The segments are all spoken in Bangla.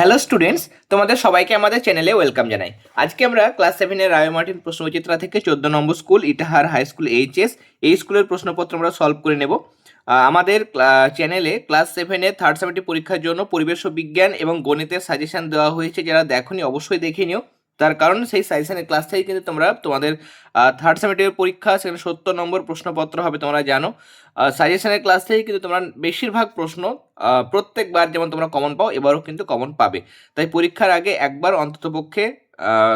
হ্যালো স্টুডেন্টস তোমাদের সবাইকে আমাদের চ্যানেলে ওয়েলকাম জানাই। আজকে আমরা ক্লাস সেভেনের রায় মার্টিন প্রশ্নচিত্রা থেকে চোদ্দ নম্বর school Itahar high school HS এই স্কুলের প্রশ্নপত্র আমরা সলভ করে নেব। আমাদের চ্যানেলে ক্লাস সেভেনে থার্ড সেমিটি পরীক্ষার জন্য পরিবেশ বিজ্ঞান এবং গণিতের সাজেশন দেওয়া হয়েছে। যারা দেখনি, অবশ্যই দেখে নিও। তার কারণ সেই সাজেশনের ক্লাস থেকে কিন্তু তোমরা তোমাদের থার্ড সেমিস্টারের পরীক্ষা, সেখানে সত্তর নম্বর প্রশ্নপত্র হবে তোমরা জানো। সাজেশনের ক্লাস থেকে কিন্তু তোমরা বেশিরভাগ প্রশ্ন প্রত্যেকবার যেমন তোমরা কমন পাও, এবারও কিন্তু কমন পাবে। তাই পরীক্ষার আগে একবার অন্ততপক্ষে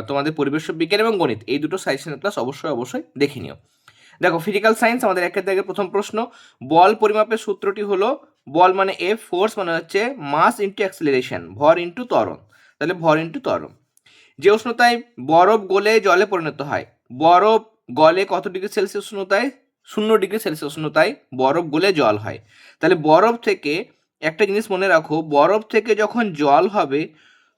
তোমাদের পরিবেশ, বিজ্ঞান এবং গণিত, এই দুটো সাজেশনের ক্লাস অবশ্যই অবশ্যই দেখে নিও। দেখো ফিজিক্যাল সায়েন্স আমাদের একের দাগের প্রথম প্রশ্ন, বল পরিমাপের সূত্রটি হলো, বল মানে এফ ফোর্স মানে হচ্ছে মাস ইন্টু অ্যাক্সিলারেশন ভর ইন্টু ত্বরণ। তাহলে ভর ইন্টু ত্বরণ। যে উষ্ণতায় বরফ গলে জলে পরিণত হয়, বরফ গলে কত ডিগ্রি সেলসিয়াস উষ্ণতায়? শূন্য ডিগ্রি সেলসিয়াস উষ্ণতায় বরফ গলে জল হয়। তাহলে বরফ থেকে একটা জিনিস মনে রাখো, বরফ থেকে যখন জল হবে,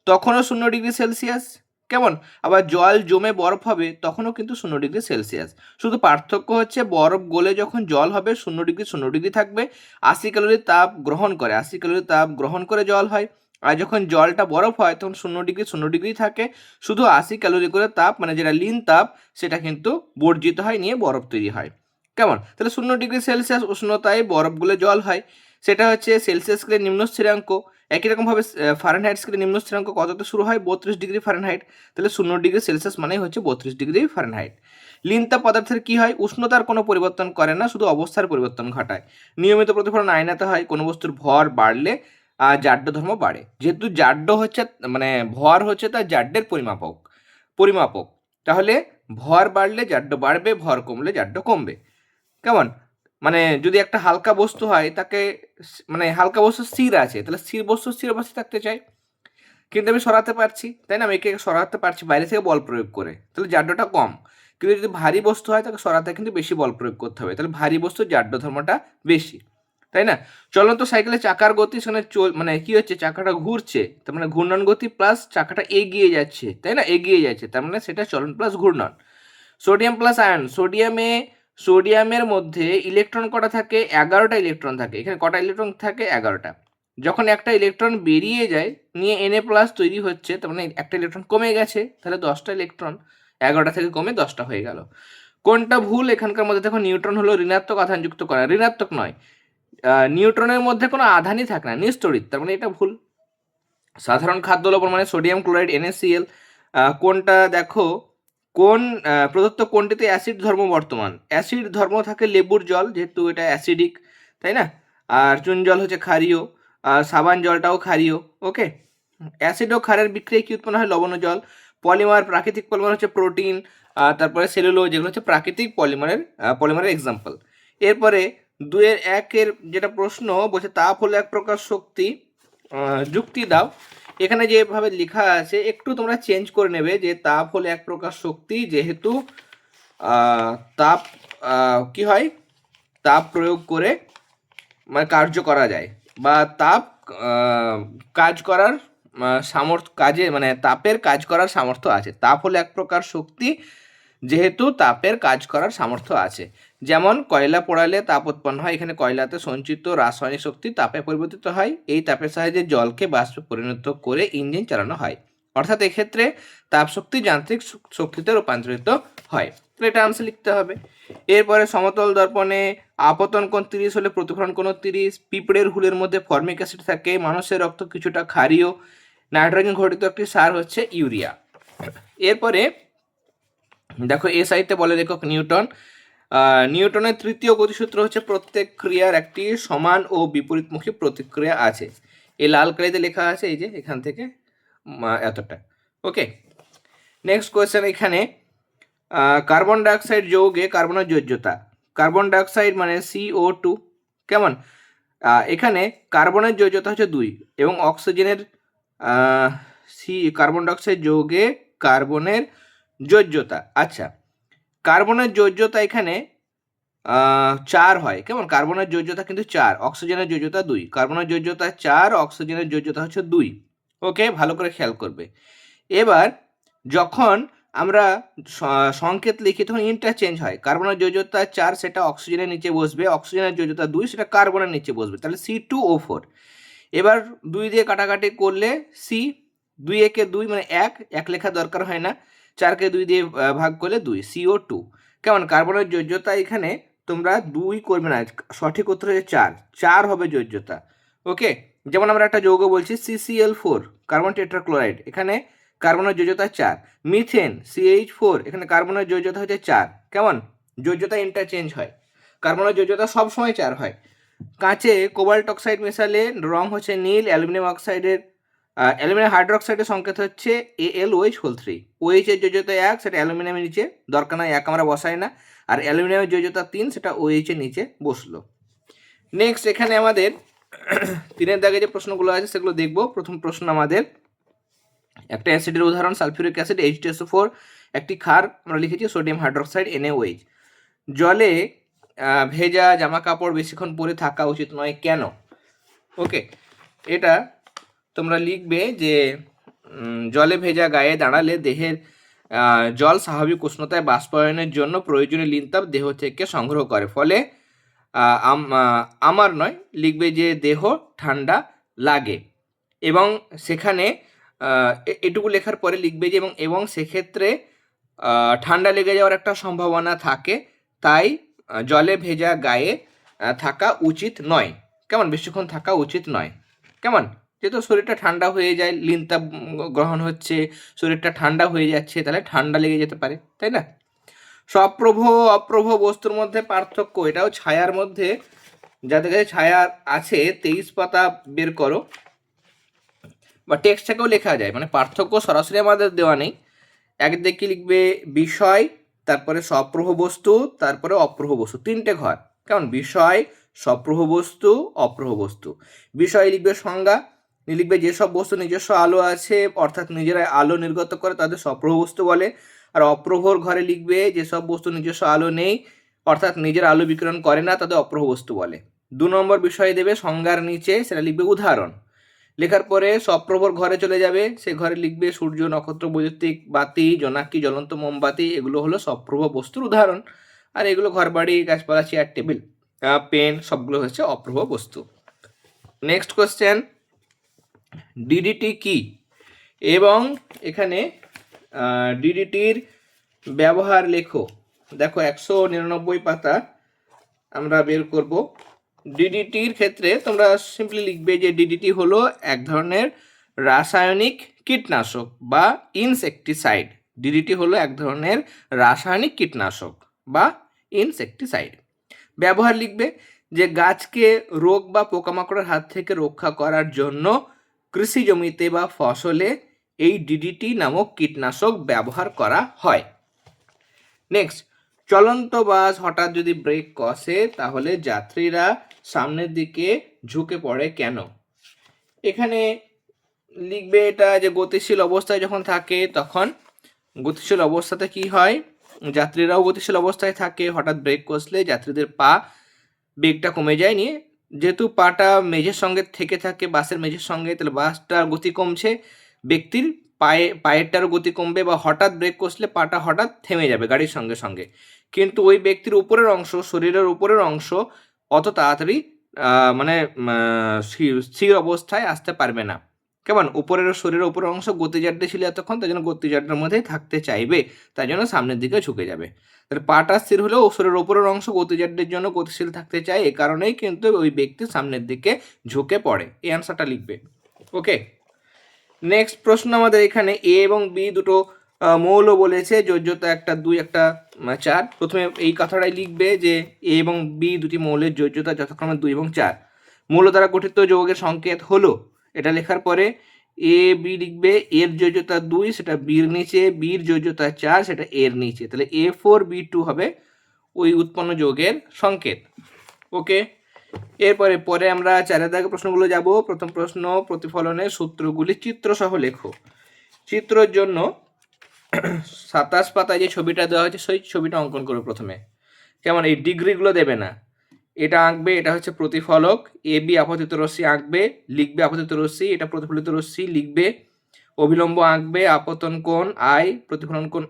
তখনও শূন্য ডিগ্রি সেলসিয়াস। কেমন? আবার জল জমে বরফ হবে, তখনও কিন্তু শূন্য ডিগ্রি সেলসিয়াস। শুধু পার্থক্য হচ্ছে বরফ গলে যখন জল হবে, শূন্য ডিগ্রি শূন্য ডিগ্রি থাকবে। আশি ক্যালোরি তাপ গ্রহণ করে, আশি ক্যালোরি তাপ গ্রহণ করে জল হয়। আর যখন জলটা বরফ হয়, তখন শূন্য ডিগ্রি শূন্য ডিগ্রি থাকে। শুধু আশি ক্যালোরি করে তাপ মানে যেটা লিন তাপ, সেটা কিন্তু বর্জিত হয়, নিয়ে বরফ তৈরি হয়। কেমন? তাহলে শূন্য ডিগ্রি সেলসিয়াস উষ্ণতায় বরফ জল হয়। সেটা হচ্ছে সেলসিয়াস স্কেলের নিম্ন স্থিরাঙ্ক, একই রকমভাবে ফারেনহাইট স্কেলের নিম্ন স্থিরাঙ্ক কততে শুরু হয়? বত্রিশ ডিগ্রি ফারেনহাইট তাহলে শূন্য ডিগ্রি সেলসিয়াস মানেই হচ্ছে বত্রিশ ডিগ্রি ফারেনহাইট লিনতাপ পদার্থের কি হয়? উষ্ণতার কোনো পরিবর্তন করে না, শুধু অবস্থার পরিবর্তন ঘটায়। নিয়মিত প্রতিফলন আয়নাতে হয়, কোনো বস্তুর ভর বাড়লে জাড্য ধর্ম বাড়ে। যেহেতু জাড্য হচ্ছে মানে ভর হচ্ছে তার জাড্যের পরিমাপক পরিমাপক তাহলে ভর বাড়লে জাড্য বাড়বে, ভর কমলে জাড্য কমবে। কেমন? মানে যদি একটা হালকা বস্তু হয়, তাকে মানে হালকা বস্তু স্থির আছে, তাহলে স্থির বস্তু স্থির অবস্থায় থাকতে চাই। কিন্তু আমি সরাতে পারছি, তাই না? আমি একে সরাতে পারছি, বাইরে থেকে বল প্রয়োগ করে। তাহলে জাড্যটা কম। কিন্তু যদি ভারী বস্তু হয়, তাকে সরাতে কিন্তু বেশি বল প্রয়োগ করতে হবে। তাহলে ভারী বস্তুর জাড্য ধর্মটা বেশি। তাই না? চলন্ত সাইকেলের চাকার গতি সেখানে চল মানে কি হচ্ছে? চাকাটা ঘুরছে, তার মানে ঘূর্ণন গতি প্লাস চাকাটা এগিয়ে যাচ্ছে, তাই না? এগিয়ে যাচ্ছে, তার মানে সেটা চলন প্লাস ঘূর্ণন। সোডিয়াম প্লাস আয়ন সোডিয়ামে সোডিয়ামের মধ্যে ইলেকট্রন কটা থাকে? এগারোটা ইলেকট্রন থাকে। এখানে কটা ইলেকট্রন থাকে? এগারোটা। যখন একটা ইলেকট্রন বেরিয়ে যায়, নিয়ে এনএ প্লাস তৈরি হচ্ছে, তার মানে একটা ইলেকট্রন কমে গেছে, তাহলে দশটা ইলেকট্রন এগারোটা থেকে কমে দশটা হয়ে গেল। কোনটা ভুল? এখানকার মধ্যে দেখো নিউট্রন হলো ঋণাত্মক, আধানযুক্ত কণা। ঋণাত্মক নয়। নিউট্রনের মধ্যে কোনো আধানই থাকে না নিস্তড়িত তার মানে এটা ভুল। সাধারণ খাদ্য লবণ মানে সোডিয়াম ক্লোরাইড এনএসিএল কোনটা দেখো, কোন প্রদত্ত কোনটিতে অ্যাসিড ধর্ম বর্তমান? অ্যাসিড ধর্ম থাকে লেবুর জল, যেহেতু এটা অ্যাসিডিক, তাই না? আর চুন জল হচ্ছে ক্ষারীয়, আর সাবান জলটাও ক্ষারীয়, ওকে? অ্যাসিড ও ক্ষারের বিক্রিয়া কি উৎপন্ন হয়? লবণ জল। পলিমার প্রাকৃতিক পলিমার হচ্ছে প্রোটিন, আর তারপরে সেলুলো যেগুলো হচ্ছে প্রাকৃতিক পলিমারের পলিমারের এক্সাম্পল এরপরে দুয়ের একের যেটা প্রশ্ন বলছে, তাপ হলো এক প্রকার শক্তি যুক্তি দাও। এখানে যেভাবে লেখা আছে, একটু তোমরা চেঞ্জ করে নেবে যে তাপ হলো এক প্রকার শক্তি, যেহেতু তাপ কি হয়? তাপ প্রয়োগ করে মানে কার্য করা যায় বা তাপ কাজ করার সামর্থ্য, কাজে মানে তাপের কাজ করার সামর্থ্য আছে। তাপ হলো এক প্রকার শক্তি যেহেতু তাপের কাজ করার সামর্থ্য আছে। যেমন কয়লা পোড়ালে তাপ উৎপন্ন হয়, এখানে কয়লাতে সঞ্চিত রাসায়নিক শক্তি তাপে পরিবর্তিত হয়। এই তাপের সাহায্যে জলকে বাষ্পে পরিণত করে ইঞ্জিন চালানো হয়। অর্থাৎ এক্ষেত্রে তাপ শক্তি যান্ত্রিক শক্তিতে রূপান্তরিত হয়। এটা আনসার লিখতে হবে। এরপরে সমতল দর্পণে আপতন কোণ তিরিশ হলে প্রতিফলন কোণ তিরিশ, পিঁপড়ের হুলের মধ্যে ফর্মিক অ্যাসিড থাকে, মানুষের রক্ত কিছুটা ক্ষারীয়, নাইট্রোজেন ঘটিত একটি সার হচ্ছে ইউরিয়া। এরপরে দেখো, এ সাইডে বলে লেখক নিউটন। নিউটনের তৃতীয় গতিসূত্র হচ্ছে প্রত্যেক ক্রিয়ার একটি সমান ও বিপরীতমুখী প্রতিক্রিয়া আছে। এই লাল কালিতে লেখা আছে, এই যে এখান থেকে এতটা। ওকে নেক্সট কোয়েশ্চেন এখানে। কার্বন ডাইঅক্সাইড যৌগে কার্বনের যোজ্যতা। কার্বন ডাইঅক্সাইড মানে সিও টু কেমন? এখানে কার্বনের যোজ্যতা হচ্ছে দুই এবং অক্সিজেনের সি কার্বন ডাইঅক্সাইড যৌগে কার্বনের যোজ্যতা আচ্ছা কার্বনের যোজ্যতা এখানে চার হয়। কেমন? কার্বনের যোজ্যতা কিন্তু চার, অক্সিজেনের যোজ্যতা দুই। কার্বনের যোজ্যতা চার, অক্সিজেনের যোজ্যতা হচ্ছে দুই। ওকে? ভালো করে খেয়াল করবে। এবার, যখন আমরা সংকেত লিখি, তখন ইন্টারচেঞ্জ হয়। কার্বনের যোজ্যতা চার, সেটা অক্সিজেনের নিচে বসবে। অক্সিজেনের যোজ্যতা দুই, সেটা কার্বনের নিচে বসবে। তাহলে সি টু ও ফোর এবার দুই দিয়ে কাটাকাটি করলে সি দুই একে দুই মানে এক এক লেখা দরকার হয় না। চারকে দুই দিয়ে ভাগ করলে দুই সিও টু কেমন? কার্বনের যোজ্যতা এখানে তোমরা দুই করবে না, সঠিক উত্তর হচ্ছে চার। চার হবে যোজ্যতা। ওকে যেমন আমরা একটা যৌগ বলছি সিসিএল ফোর কার্বন টেট্রাক্লোরাইড। এখানে কার্বনের যোজ্যতা চার। মিথেন সিএইচ ফোর এখানে কার্বনের যোজ্যতা হচ্ছে চার। কেমন? যোজ্যতা ইন্টারচেঞ্জ হয়। কার্বনের যোজ্যতা সবসময় চার হয়। কাঁচে কোবাল্ট অক্সাইড মেশালে রং হচ্ছে নীল, অ্যালুমিনিয়াম অক্সাইডের অ্যালুমিনিয়াম হাইড্রোক্সাইডের সংকেত হচ্ছে A L OH whole three OH এর যোজ্যতা এক, সেটা অ্যালুমিনিয়ামের নিচে। দরকার নাই, এক আমরা বসাই না। আর অ্যালুমিনিয়ামের যোজ্যতা তিন, সেটা ওইচ এর নিচে বসল। নেক্সট এখানে আমাদের তিনের দাগে যে প্রশ্নগুলো আছে, সেগুলো দেখব। প্রথম প্রশ্ন আমাদের, একটা অ্যাসিডের উদাহরণ, sulphuric acid H two four একটি ক্ষার, আমরা লিখেছি সোডিয়াম হাইড্রোক্সাইড এনএওএইচ জলে ভেজা জামা কাপড় বেশিক্ষণ পরে থাকা উচিত নয়, কেন? ওকে এটা তোমরা লিখবে যে জলে ভেজা গায়ে দাঁড়ালে দেহের জল স্বাভাবিক উষ্ণতায় বাষ্পায়নের জন্য প্রয়োজনীয় লিনতাপ দেহ থেকে সংগ্রহ করে। ফলে আম- আমার নয়, লিখবে যে দেহ ঠান্ডা লাগে এবং সেখানে এটুকু লেখার পরে লিখবে যে এবং এবং সেক্ষেত্রে ঠান্ডা লেগে যাওয়ার একটা সম্ভাবনা থাকে, তাই জলে ভেজা গায়ে থাকা উচিত নয়। কেমন? বেশিক্ষণ থাকা উচিত নয়। কেমন? যেহেতু শরীরটা ঠান্ডা হয়ে যায় লিনতাপ উম, গ্রহণ হচ্ছে শরীরটা ঠান্ডা হয়ে যাচ্ছে তাহলে ঠান্ডা লেগে যেতে পারে তাই না? সপ্রভ অপ্রভ বস্তুর মধ্যে পার্থক্য এটাও ছায়ার মধ্যে যাদের কাছে ছায়া আছে তেইশ পাতা বের করো। বা টেক্সটটাকেও লেখা যায় মানে পার্থক্য সরাসরি আমাদের দেওয়া নেই। একদিকে লিখবে? বিষয় তারপরে সপ্রভ বস্তু তারপরে অপ্রভ বস্তু তিনটে ঘর। কেমন? বিষয় সপ্রভ বস্তু অপ্রভ বস্তু। বিষয় লিখবে সংজ্ঞা লিখবে যেসব বস্তু নিজস্ব আলো আছে, অর্থাৎ নিজেরাই আলো নির্গত করে তাদের সপ্রভ বস্তু বলে। আর অপ্রভর ঘরে লিখবে যেসব বস্তু নিজস্ব আলো নেই, অর্থাৎ নিজের আলো বিকিরণ করে না, তাদের অপ্রভ বস্তু বলে। দু নম্বর বিষয় দেবে সংজ্ঞার নিচে, সেটা লিখবে উদাহরণ। লেখার পরে সপ্রভর ঘরে চলে যাবে, সে ঘরে লিখবে সূর্য, নক্ষত্র, বৈদ্যুতিক বাতি, জোনাকি, জ্বলন্ত মোমবাতি, এগুলো হলো সপ্রভ বস্তুর উদাহরণ। আর এগুলো ঘর বাড়ি, গাছপালা চেয়ার টেবিল পেন সবগুলো হচ্ছে অপ্রভ বস্তু। নেক্সট কোশ্চেন ডিডিটি কি? এবং এখানে ডিডিটির ব্যবহার লেখো। দেখো, একশো নিরানব্বই পাতা আমরা বের করব। ডিডিটির ক্ষেত্রে তোমরা সিম্পলি লিখবে যে ডিডিটি হলো এক ধরনের রাসায়নিক কীটনাশক বা ইনসেকটিসাইড ডিডিটি হলো এক ধরনের রাসায়নিক কীটনাশক বা ইনসেকটিসাইড ব্যবহার লিখবে যে গাছকে রোগ বা পোকামাকড়ের হাত থেকে রক্ষা করার জন্য কৃষি জমিতে বা ফসলে এই ডিডিটি নামক কীটনাশক ব্যবহার করা হয়। নেক্সট চলন্ত বাস হঠাৎ যদি ব্রেক কষে, তাহলে যাত্রীরা সামনের দিকে ঝুঁকে পড়ে কেন? এখানে লিখবে এটা যে গতিশীল অবস্থায় যখন থাকে, তখন গতিশীল অবস্থাতে কি হয়? যাত্রীরাও গতিশীল অবস্থায় থাকে। হঠাৎ ব্রেক কষলে যাত্রীদের পা বেগটা কমে যায় নিয়ে যেহেতু পাটা মেঝের সঙ্গে থেকে থাকে, বাসের মেঝের সঙ্গে, তাহলে বাসটার গতি কমছে, ব্যক্তির পায়ে পায়েরটারও গতি কমবে বা হঠাৎ ব্রেক কষলে পাটা হঠাৎ থেমে যাবে গাড়ির সঙ্গে সঙ্গে। কিন্তু ওই ব্যক্তির উপরের অংশ, শরীরের উপরের অংশ অত তাড়াতাড়ি মানে স্থির অবস্থায় আসতে পারবে না। কেমন? উপরের শরীরের উপরের অংশ গতিজাড্ডে ছিল এতক্ষণ তাই জন্য গতিজাড্ডের মধ্যেই থাকতে চাইবে তাই জন্য সামনের দিকে ঝুঁকে যাবে। তাহলে পাটা স্থির হলেও শরীরের ওপরের অংশ গতিজাড্ডের জন্য গতিশীল থাকতে চায়, এ কারণেই কিন্তু ওই ব্যক্তি সামনের দিকে ঝুঁকে পড়ে। এই অ্যান্সারটা লিখবে। ওকে নেক্সট প্রশ্ন আমাদের এখানে এ এবং বি দুটো মৌল বলেছে, যোজ্যতা একটা, দুই একটা চার। প্রথমে এই কথাটাই লিখবে যে এ এবং বি দুটি মৌলের যোজ্যতা যথাক্রমে দুই এবং চার। মৌল দ্বারা গঠিত যৌগের সংকেত হলো, এটা লেখার পরে এ বি লিখবে, এর যোজ্যতা দুই, সেটা বির নিচে, বির যোজ্যতা চার, সেটা এর নিচে। তাহলে এ ফোর বি টু হবে ওই উৎপন্ন যৌগের সংকেত। ওকে এরপরে, পরে আমরা চারের দাগে প্রশ্নগুলো যাব। প্রথম প্রশ্ন প্রতিফলনের সূত্রগুলি চিত্রসহ লেখো। চিত্রের জন্য সাতাশ পাতায় যে ছবিটা দেওয়া হয়েছে, সেই ছবিটা অঙ্কন করো প্রথমে। যেমন এই ডিগ্রিগুলো দেবে না। এটা আঁকবে, এটা হচ্ছে প্রতিফলক। এ বি আপতিত রশ্মি আঁকবে, লিখবে আপতিত রশ্মি, এটা প্রতিফলিত রশ্মি, লিখবে। অবিলম্ব আঁকবে আপতন কোণ আই, প্রতিফলন কোণ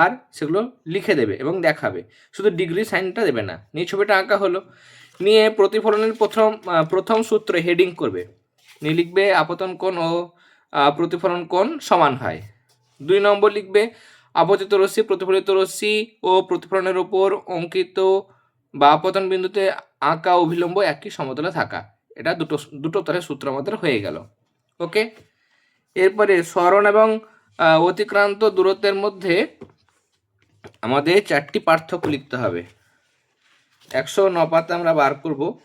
আর, সেগুলো লিখে দেবে এবং দেখাবে। শুধু ডিগ্রি সাইনটা দেবে না, নিয়ে ছবিটা আঁকা হলো। নিয়ে প্রতিফলনের প্রথম প্রথম সূত্রে হেডিং করবে। নি লিখবে আপতন কোণ ও প্রতিফলন কোণ সমান হয়। দুই নম্বর লিখবে, আপতিত রশ্মি, প্রতিফলিত রশ্মি ও প্রতিফলনের ওপর অঙ্কিত বা আপতন বিন্দুতে আঁকা অভিলম্ব একই সমতলে থাকা। এটা দুটো দুটো তরের সূত্র আমাদের হয়ে গেল। ওকে? এরপরে স্মরণ এবং অতিক্রান্ত দূরত্বের মধ্যে আমাদের চারটি পার্থক্য লিখতে হবে। একশো ন পাতে আমরা বার করব।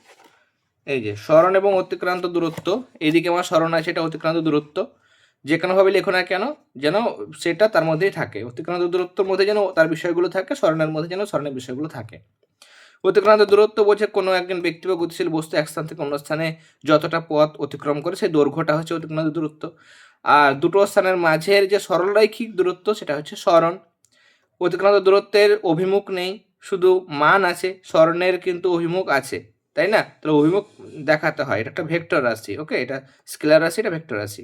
এই যে, স্মরণ এবং অতিক্রান্ত দূরত্ব। এইদিকে আমার স্মরণ আছে, এটা অতিক্রান্ত দূরত্ব। যে কোনোভাবে লেখো না কেন, যেন সেটা তার মধ্যেই থাকে। অতিক্রান্ত দূরত্বের মধ্যে যেন তার বিষয়গুলো থাকে, স্মরণের মধ্যে যেন স্মরণের বিষয়গুলো থাকে। অতিক্রান্ত দূরত্ব বোঝে কোনো একজন ব্যক্তি বা গতিশীল বস্তু এক স্থান থেকে অন্য স্থানে যতটা পথ অতিক্রম করে, সেই দৈর্ঘ্যটা হচ্ছে অতিক্রান্ত দূরত্ব। আর দুটো স্থানের মাঝের যে সরলরৈখিক দূরত্ব, সেটা হচ্ছে স্মরণ। অতিক্রান্ত দূরত্বের অভিমুখ নেই, শুধু মান আছে, স্মরণের কিন্তু অভিমুখ আছে, তাই না? তাহলে অভিমুখ দেখাতে হয়, এটা একটা ভেক্টর রাশি ওকে এটা স্কেলার রাশি, এটা ভেক্টর রাশি।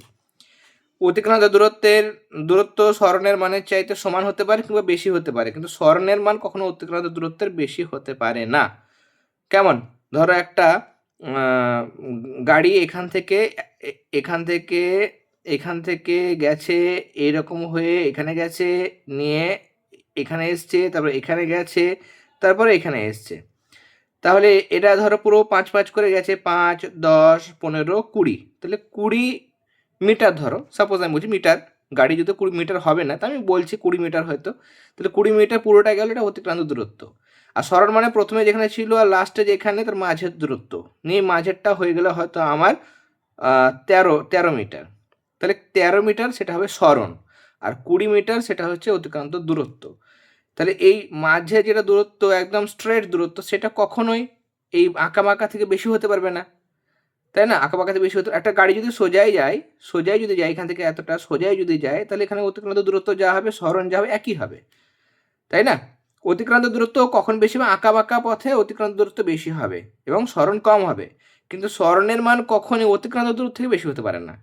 অতিক্রান্ত দূরত্বের, দূরত্ব স্মরণের মানের চাইতে সমান হতে পারে কিংবা বেশি হতে পারে। কিন্তু স্মরণের মান কখনো অতিক্রান্ত দূরত্বের বেশি হতে পারে না। কেমন? ধরো একটা গাড়ি এখান থেকে এখান থেকে এখান থেকে গেছে এইরকম হয়ে এখানে গেছে, নিয়ে এখানে এসছে, তারপর এখানে গেছে, তারপরে এখানে এসছে। তাহলে এটা ধরো পুরো পাঁচ পাঁচ করে গেছে, পাঁচ, দশ, পনেরো, কুড়ি। তাহলে কুড়ি মিটার ধরো সাপোজ আমি বলছি মিটার, গাড়ি যদি কুড়ি মিটার হবে না, তা আমি বলছি কুড়ি মিটার হয়তো। তাহলে কুড়ি মিটার পুরোটা গেল, এটা অতিক্রান্ত দূরত্ব। আর সরল মানে প্রথমে যেখানে ছিল আর লাস্টে যেখানে, তার মাঝের দূরত্ব। নিয়ে মাঝেরটা হয়ে গেলে হয়তো আমার তেরো তেরো মিটার। তাহলে তেরো মিটার সেটা হবে স্মরণ আর কুড়ি মিটার সেটা হচ্ছে অতিক্রান্ত দূরত্ব। তাহলে এই মাঝে যেটা দূরত্ব, একদম স্ট্রেট দূরত্ব, সেটা কখনোই এই আঁকা বাঁকা থেকে বেশি হতে পারবে না। তাই না? আঁকা বাঁকা থেকে বেশি হতো। একটা গাড়ি যদি সোজাই যায়, সোজাই যদি যায়, এখান থেকে এতটা সোজাই যদি যায়, তাহলে এখানে অতিক্রান্ত দূরত্ব যা হবে স্মরণ যা হবে, একই হবে। তাই না? অতিক্রান্ত দূরত্ব কখন বেশি হবে? আঁকা বাঁকা পথে অতিক্রান্ত দূরত্ব বেশি হবে এবং স্মরণ কম হবে। কিন্তু স্মরণের মান কখনই অতিক্রান্ত দূরত্ব থেকে বেশি হতে পারে না।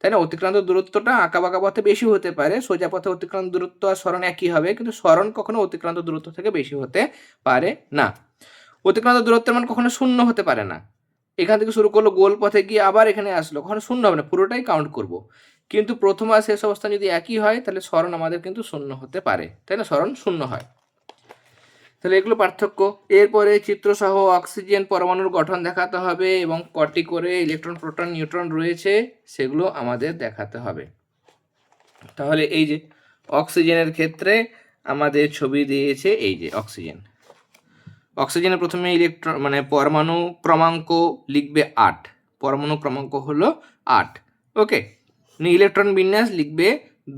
তাই না? অতিক্রান্ত দূরত্বটা আঁকা বাঁকা পথে বেশি হতে পারে, সোজা পথে অতিক্রান্ত দূরত্ব আর স্মরণ একই হবে, কিন্তু স্মরণ কখনো অতিক্রান্ত দূরত্ব থেকে বেশি হতে পারে না। অতিক্রান্ত দূরত্বের মান কখনো শূন্য হতে পারে না। এখান থেকে শুরু করল, গোল পথে গিয়ে আবার এখানে আসলো। কখনো শূন্য হবে না, পুরোটাই কাউন্ট করব। কিন্তু প্রথম আর শেষ অবস্থান যদি একই হয়, তাহলে স্মরণ আমাদের কিন্তু শূন্য হতে পারে। তাই না? স্মরণ শূন্য হয়। তাহলে এগুলো পার্থক্য। এরপরে চিত্রসহ অক্সিজেন পরমাণুর গঠন দেখাতে হবে এবং কটি করে ইলেকট্রন প্রোটন নিউট্রন রয়েছে, সেগুলো আমাদের দেখাতে হবে। তাহলে এই যে অক্সিজেনের ক্ষেত্রে আমাদের ছবি দিয়েছে এই যে অক্সিজেন অক্সিজেনের প্রথমে ইলেকট্রন মানে পরমাণু ক্রমাঙ্ক লিখবে আট। পরমাণু ক্রমাঙ্ক হলো আট। ওকে ইলেকট্রন বিন্যাস লিখবে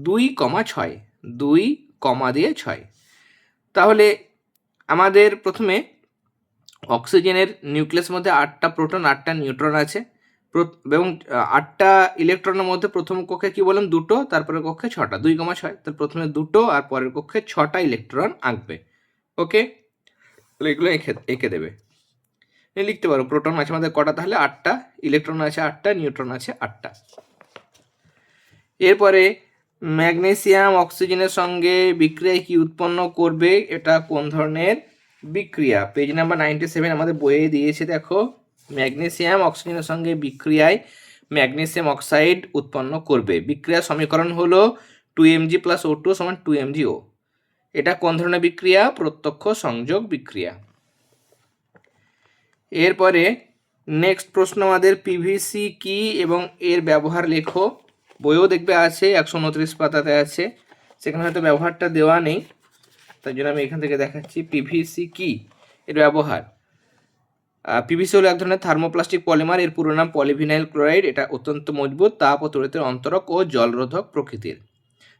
দুই কমা ছয়। দুই কমা দিয়ে ছয়। তাহলে আমাদের প্রথমে অক্সিজেনের নিউক্লিয়াসের মধ্যে আটটা প্রোটন, আটটা নিউট্রন আছে। এবং আটটা ইলেকট্রনের মধ্যে প্রথম কক্ষে কি বললাম? দুটো তারপরে কক্ষে ছটা। দুই কমা ছয় তাহলে প্রথমে দুটো আর পরের কক্ষে ছটা ইলেকট্রন আঁকবে। ওকে তাহলে এগুলো এঁকে এঁকে দেবে। লিখতে পারো, প্রোটন আছে আমাদের কটা? তাহলে আটটা। ইলেকট্রন আছে আটটা, নিউট্রন আছে আটটা। এরপরে ম্যাগনেসিয়াম অক্সিজেনের সঙ্গে বিক্রিয়ায় কি উৎপন্ন করবে? এটা কোন ধরনের বিক্রিয়া? পেজ নাম্বার নাইনটি সেভেন আমাদের বইয়ে দিয়েছে, দেখো। ম্যাগনেসিয়াম অক্সিজেনের সঙ্গে বিক্রিয়ায় ম্যাগনেসিয়াম অক্সাইড উৎপন্ন করবে। বিক্রিয়ার সমীকরণ হলো two MG plus O two সমান টু এমজি ও এটা কোন ধরনের বিক্রিয়া? প্রত্যক্ষ সংযোগ বিক্রিয়া। এরপরে নেক্সট প্রশ্ন, আমাদের পিভিসি কি এবং এর ব্যবহার লেখো। বইও দেখবে আছে, একশো উনত্রিশ পাতাতে আছে। সেখানে হয়তো ব্যবহারটা দেওয়া নেই। তার জন্য আমি এখান থেকে দেখাচ্ছি পিভিসি কি, এর ব্যবহার। পিভিসি হলো এক ধরনের থার্মোপ্লাস্টিক পলিমার। এর পুরো নাম পলিভিনাইল ক্লোরাইড। এটা অত্যন্ত মজবুত, তাপ ও তড়িতের অন্তরক ও জলরোধক প্রকৃতির।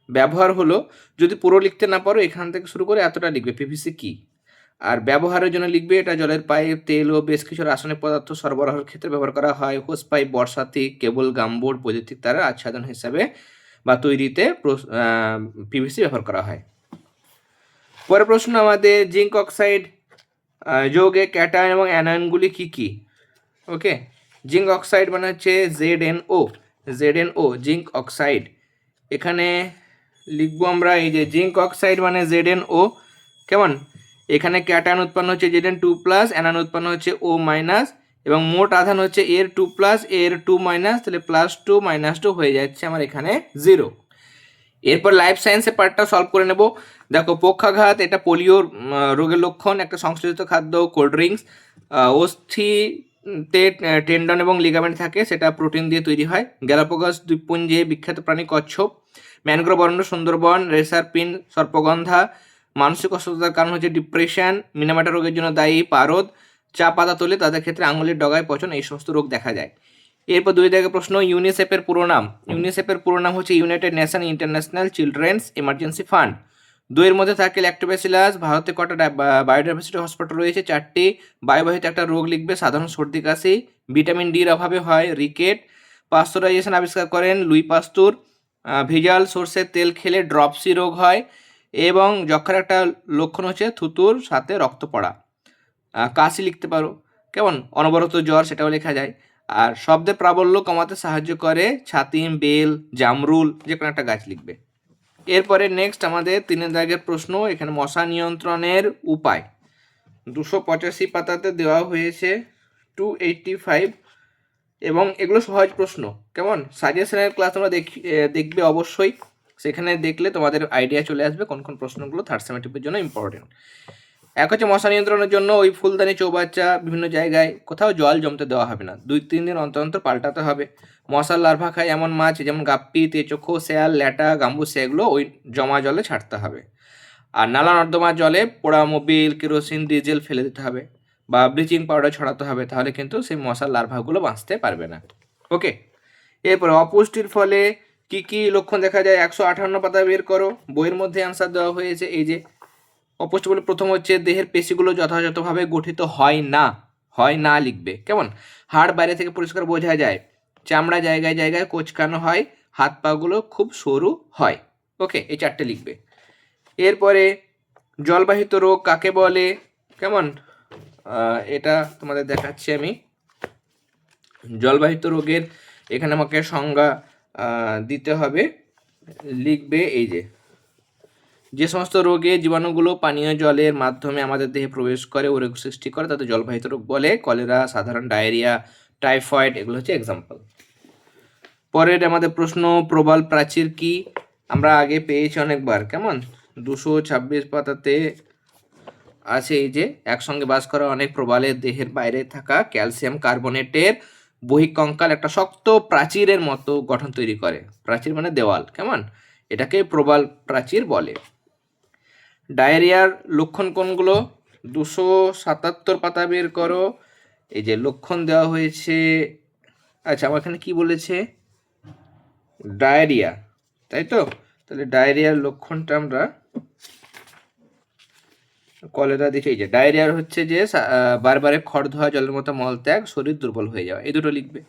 ব্যবহার হলো যদি পুরো লিখতে না পারো, এখান থেকে শুরু করে এতটা লিখবে পিভিসি কি? আর ব্যবহারের জন্য লিখবে এটা জলের পাইপ, তেল ও বেশ কিছু রাসায়নিক পদার্থ সরবরাহের ক্ষেত্রে ব্যবহার করা হয়। হোস পাইপ বর্ষাতি কেবল গামবোর্ড বৈদ্যুতিক তারের আচ্ছাদন হিসাবে বা তৈরিতে পিভিসি ব্যবহার করা হয়। পরের প্রশ্ন আমাদের, জিঙ্ক অক্সাইড যৌগে ক্যাটায়ন এবং অ্যানায়নগুলি কি কি? ওকে, জিঙ্ক অক্সাইড মানে হচ্ছে Z N O Z N O zinc oxide. এখানে লিখব আমরা এই যে জিঙ্ক অক্সাইড মানে জেড এন ও, কেমন? এখানে ক্যাটায়ন উৎপন্ন হচ্ছে Z N two plus, anion উৎপন্ন হচ্ছে ও মাইনাস, এবং মোট আধান হচ্ছে এর টু প্লাস, এর টু মাইনাস, তাহলে প্লাস টু মাইনাস টু হয়ে যাচ্ছে আমার এখানে জিরো। এরপর লাইফ সায়েন্সের পার্টটা সলভ করে নেব। দেখো, পক্ষাঘাত, এটা পোলিওর রোগের লক্ষণ, একটা সংশ্লেষিত খাদ্য, কোল্ড ড্রিঙ্কস অস্থিতে টেন্ডন এবং লিগামেন্ট থাকে, সেটা প্রোটিন দিয়ে তৈরি হয়। গ্যালাপোগাস, দ্বীপপুঞ্জে বিখ্যাত প্রাণী কচ্ছপ ম্যানগ্রোভ অরণ্য সুন্দরবন, রেসার পিন, সর্পগন্ধা, মানসিক অসুস্থতার কারণ হচ্ছে ডিপ্রেশন, মিনামাটা রোগের জন্য দায়ী, পারদ, চা পাতা তোলে তাদের ক্ষেত্রে আঙুলের ডগায় পচন, এই সমস্ত রোগ দেখা যায়। এরপর দুই জায়গায় প্রশ্ন, ইউনিসেফের পুরো নাম। ইউনিসেফের পুরো নাম হচ্ছে United Nation International Children's Emergency Fund. দুইয়ের মধ্যে থাকে ল্যাক্টোবেসিলাস ভারতে কটা বায়োডাইভার্সিটি হসপিটাল রয়েছে, চারটি। বায়ুবাহিত একটা রোগ লিখবে, সাধারণ সর্দি, কাশি। ভিটামিন ডির অভাবে হয়, রিকেট। পাস্তুরাইজেশন আবিষ্কার করেন, লুই পাস্তুর। ভেজাল সর্ষের তেল খেলে ড্রপসি রোগ হয় এবং যক্ষার একটা লক্ষণ হচ্ছে থুতুর সাথে রক্ত পড়া কাশি লিখতে পারো। কেমন? অনবরত জ্বর, সেটাও লেখা যায়। আর শব্দে প্রাবল্য কমাতে সাহায্য করে ছাতিম, বেল, জামরুল যে কোনো একটা গাছ লিখবে। এরপরে নেক্সট আমাদের তিনের দাগের প্রশ্ন, এখানে মশা নিয়ন্ত্রণের উপায়। দুশো পঁচাশি পাতাতে দেওয়া হয়েছে টু এইটটি ফাইভ এবং এগুলো সহজ প্রশ্ন। কেমন? সাজেশনের ক্লাস তোমরা দেখি দেখবে অবশ্যই। সেখানে দেখলে তোমাদের আইডিয়া চলে আসবে কোন কোন প্রশ্নগুলো থার্ড সেমেটিভের জন্য ইম্পর্টেন্ট এক হচ্ছে মশা নিয়ন্ত্রণের জন্য ওই ফুলদানি চৌবাচ্চা বিভিন্ন জায়গায় কোথাও জল জমতে দেওয়া হবে না। দুই, তিন দিন অন্তর অন্তর পাল্টাতে হবে। মশার লার্ভা খায় এমন মাছ, যেমন গাপ্পি তেচোখো শেয়াল, ল্যাটা, গাম্বুসে, এগুলো ওই জমা জলে ছাড়তে হবে। আর নালা নর্দমার জলে পোড়া মোবিল কেরোসিন, ডিজেল ফেলে দিতে হবে। বা ব্লিচিং পাউডার ছড়াতে হবে, তাহলে কিন্তু সেই মশার লার্ভাগুলো বাঁচতে পারবে না। ওকে, এরপর অপুষ্টির ফলে কি কি লক্ষণ দেখা যায়? একশো আঠান্ন পাতা বের করো। বইয়ের মধ্যে অ্যান্সার দেওয়া হয়েছে এই যে অপুষ্টি বলে প্রথম হচ্ছে দেহের পেশিগুলো যথাযথভাবে গঠিত হয় না হয় না লিখবে। কেমন? হাড় বাইরে থেকে পরিষ্কার বোঝা যায়। চামড়া জায়গায় জায়গায় কোচকানো হয়, হাত পাগুলো খুব সরু হয়। ওকে, এই চারটে লিখবে। এরপরে জলবাহিত রোগ কাকে বলে? কেমন? এটা তোমাদের দেখাচ্ছি আমি। জলবাহিত রোগের এখানে আমাকে সংজ্ঞা দিতে হবে। লিখবে এই যে যে সমস্ত রোগে জীবাণুগুলো পানীয় জলের মাধ্যমে আমাদের দেহে প্রবেশ করে ও রোগ সৃষ্টি করে, তাদের জলবাহিত রোগ বলে, কলেরা, সাধারণ ডায়রিয়া, টাইফয়েড, এগুলো হচ্ছে এক্সাম্পল পরের আমাদের প্রশ্ন, প্রবাল প্রাচীর কি? আমরা আগে পেয়েছি অনেকবার। কেমন? দুশো ছাব্বিশ পাতাতে আছে এই যে, একসঙ্গে বাস করা অনেক প্রবালের দেহের বাইরে থাকা ক্যালসিয়াম কার্বনেটের বহিকঙ্কাল একটা শক্ত প্রাচীরের মতো গঠন তৈরি করে। প্রাচীর মানে দেওয়াল, কেমন? এটাকে প্রবাল প্রাচীর বলে। ডায়রিয়ার লক্ষণ কোনগুলো? দুশো সাতাত্তর পাতা বের করো। এই যে লক্ষণ দেওয়া হয়েছে। আচ্ছা আমার এখানে কি বলেছে? ডায়রিয়া, তাই তো? তাহলে ডায়রিয়ার লক্ষণটা আমরা কলেরা দিচ্ছে এই যে ডায়রিয়ার হচ্ছে যে বারবারে খড় ধোয়া, জলের মতো মলত্যাগ শরীর দুর্বল হয়ে যাওয়া, এই দুটো লিখবে।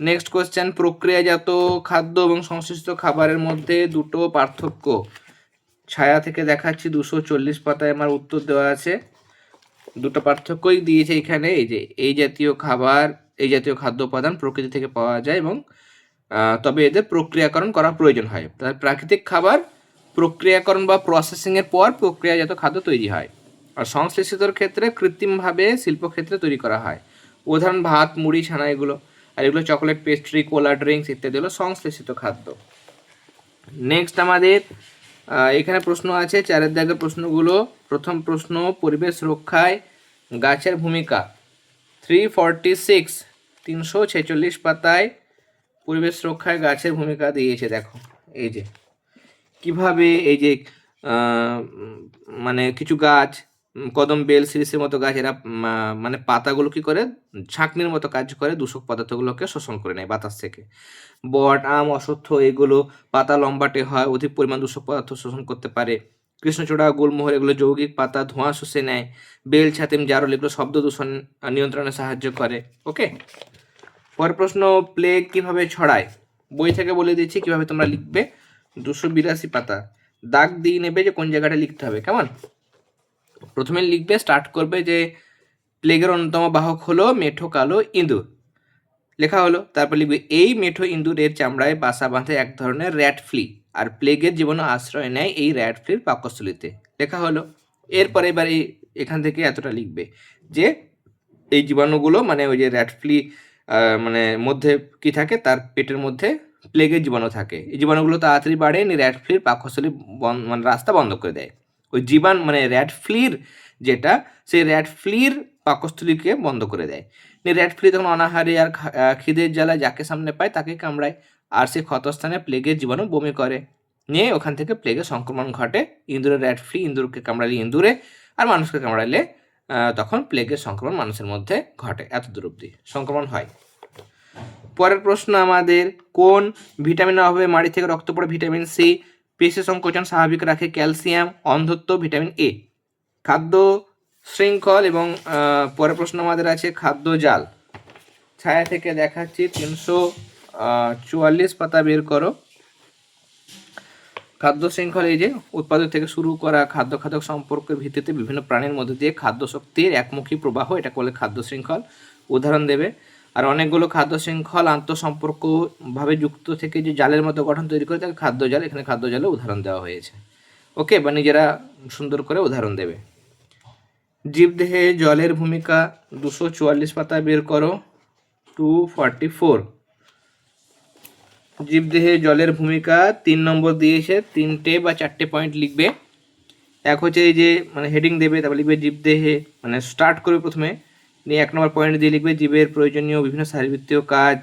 নেক্সট কোয়েশ্চেন প্রক্রিয়াজাত খাদ্য এবং সংশ্লিষ্ট খাবারের মধ্যে দুটো পার্থক্য। ছায়া থেকে দেখাচ্ছি, দুশো চল্লিশ পাতায় আমার উত্তর দেওয়া আছে। দুটো পার্থক্যই দিয়েছে এখানে, এই যে, এই জাতীয় খাবার, এই জাতীয় খাদ্য উপাদান প্রকৃতি থেকে পাওয়া যায় এবং তবে এদের প্রক্রিয়াকরণ করা প্রয়োজন হয়। তাহলে প্রাকৃতিক খাবার প্রক্রিয়াকরণ বা প্রসেসিংয়ের পর প্রক্রিয়াজাত খাদ্য তৈরি হয়। আর সংশ্লেষিতর ক্ষেত্রে কৃত্রিমভাবে শিল্পক্ষেত্রে তৈরি করা হয়। উদাহরণ, ভাত, মুড়ি, ছানা এগুলো। আর এগুলো চকলেট পেস্ট্রি কোলা ড্রিঙ্কস ইত্যাদি হলো সংশ্লেষিত খাদ্য। নেক্সট আমাদের এখানে প্রশ্ন আছে চারের দাগের প্রশ্নগুলো। প্রথম প্রশ্ন, পরিবেশ রক্ষায় গাছের ভূমিকা। থ্রি ফর্টি সিক্স তিনশো ছেচল্লিশ পাতায় পরিবেশ রক্ষায় গাছের ভূমিকা দিয়েছে, দেখো। এই যে। কীভাবে এই যে মানে কিছু গাছ, কদম বেল, সিরিসের মতো গাছ, এরা মানে পাতাগুলো কি করে? ছাঁকনির মতো কাজ করে, দূষক পদার্থগুলোকে শোষণ করে নেয় বাতাস থেকে। বট, আম, অশ্বত্থ, এগুলো পাতা লম্বাটে হয়, অধিক পরিমাণ দূষক পদার্থ শোষণ করতে পারে। কৃষ্ণচূড়া, গুলমোহর, এগুলো যৌগিক পাতা ধোঁয়া শুষে নেয়। বেল, ছাতিম, জারল, এগুলো শব্দ দূষণ নিয়ন্ত্রণে সাহায্য করে ওকে পরের প্রশ্ন, প্লেগ কীভাবে ছড়ায়? বই থেকে বলে দিচ্ছি কীভাবে তোমরা লিখবে? দুশো বিরাশি পাতা। দাগ দিয়ে নেবে যে কোন জায়গাটা লিখতে হবে, কেমন? প্রথমে লিখবে স্টার্ট করবে যে প্লেগের অন্যতম বাহক হলো মেঠো কালো ইঁদুর। লেখা হলো, তারপর লিখবে, এই মেঠো ইঁদুরের চামড়ায় বাসা বাঁধে এক ধরনের র্যাট ফ্লি আর প্লেগের জীবনে আশ্রয় নেয় এই র্যাট ফ্লির পাকস্থলিতে। লেখা হলো, এরপরে এবার এই, এখান থেকে এতটা লিখবে যে এই জীবাণুগুলো মানে ওই যে র্যাট ফ্লি মানে মধ্যে কি থাকে, তার পেটের মধ্যে প্লেগের জীবাণু থাকে। এই জীবাণুগুলো তাড়াতাড়ি বাড়ে নি র্যাট ফ্লির পাকস্থলী মানে রাস্তা বন্ধ করে দেয়। ওই জীবাণ মানে র্যাট ফ্লির যেটা, সেই র্যাট ফ্লির পাকস্থলীকে বন্ধ করে দেয়। নি র্যাট ফ্লি তখন অনাহারে আর খিদের জ্বালা যাকে সামনে পায়, তাকে কামড়ায় আর সেই ক্ষতস্থানে প্লেগের জীবাণু বমি করে। নিয়ে ওখান থেকে প্লেগের সংক্রমণ ঘটে। ইঁদুরের র্যাট ফ্লি ইঁদুরকে কামড়ালে ইঁদুরে, আর মানুষকে কামড়ালে তখন প্লেগের সংক্রমণ মানুষের মধ্যে ঘটে এত দূর অব্দি সংক্রমণ হয়। পরের প্রশ্ন আমাদের, কোন ভিটামিনের অভাবে মাড়ি থেকে রক্ত পড়ে ভিটামিন সি পেশি সংকোচন স্বাভাবিক রাখে ক্যালসিয়াম, অন্ধত্ব, ভিটামিন এ খাদ্য শৃঙ্খল এবং পরের প্রশ্ন আমাদের আছে খাদ্য জাল। ছায়া থেকে দেখাচ্ছি তিনশো চুয়াল্লিশ পাতা বের করো। খাদ্য শৃঙ্খল এই যে, উৎপাদক থেকে শুরু করা খাদ্য খাদক সম্পর্কের ভিত্তিতে বিভিন্ন প্রাণীর মধ্যে দিয়ে খাদ্য শক্তির একমুখী প্রবাহ, এটা বলে খাদ্য শৃঙ্খল। উদাহরণ দেবে আর অনেকগুলো খাদ্য শৃঙ্খল আন্তঃসম্পর্ক ভাবে যুক্ত থেকে যে জালের মতো গঠন তৈরি করে তাকে খাদ্য জাল, এখানে খাদ্য জালে উদাহরণ দেওয়া হয়েছে। ওকে, বা নিজেরা সুন্দর করে উদাহরণ দেবে। জীবদেহে জলের ভূমিকা দুশো চুয়াল্লিশ পাতা বের করো, টু ফর্টি ফোর। জীবদেহে জলের ভূমিকা তিন নম্বর দিয়েছে, তিনটে বা চারটে পয়েন্ট লিখবে। এক হচ্ছে এই যে মানে হেডিং দেবে, তারপর লিখবে জীবদেহে মানে স্টার্ট করবে প্রথমে। নিয়ে এক নম্বর পয়েন্ট দিয়ে লিখবে, জীবের প্রয়োজনীয় বিভিন্ন শারীরবৃত্তীয় কাজ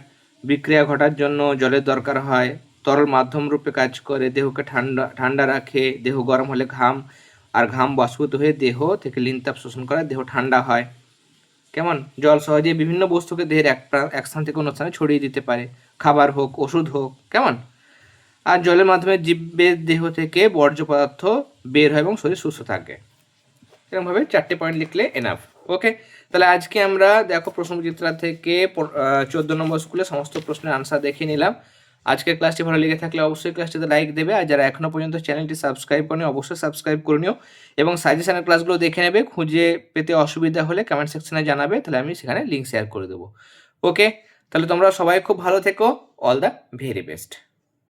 বিক্রিয়া ঘটার জন্য জলের দরকার হয়। তরল মাধ্যম রূপে কাজ করে, দেহকে ঠান্ডা ঠান্ডা রাখে। দেহ গরম হলে ঘাম আর ঘাম বাষ্পীভূত হয়ে দেহ থেকে লিনতাপ শোষণ করে, দেহ ঠান্ডা হয়। কেমন? জল সহজে বিভিন্ন বস্তুকে দেহের এক এক স্থান থেকে অন্য স্থানে ছড়িয়ে দিতে পারে। খাবার হোক, ওষুধ হোক, কেমন? আর জলের মাধ্যমে জীবের দেহ থেকে বর্জ্য পদার্থ বের হয় এবং শরীর সুস্থ থাকে। এরকমভাবে চারটে পয়েন্ট লিখলে এনাফ ওকে তাহলে আজকে আমরা দেখো প্রশ্নচিত্রা থেকে চোদ্দ নম্বর স্কুলে সমস্ত প্রশ্নের আনসার দেখে নিলাম। আজকের ক্লাসটি ভালো লেগে থাকলে অবশ্যই ক্লাসটিতে লাইক দেবে। আর যারা এখনও পর্যন্ত চ্যানেলটি সাবস্ক্রাইব করেনি, অবশ্যই সাবস্ক্রাইব করে নিও। এবং সাজেশনের ক্লাসগুলো দেখে নেবে, খুঁজে পেতে অসুবিধা হলে কমেন্ট সেকশনে জানাবে। তাহলে আমি সেখানে লিঙ্ক শেয়ার করে দেবো। ওকে তাহলে তোমরা সবাই খুব ভালো থেকো। All the very best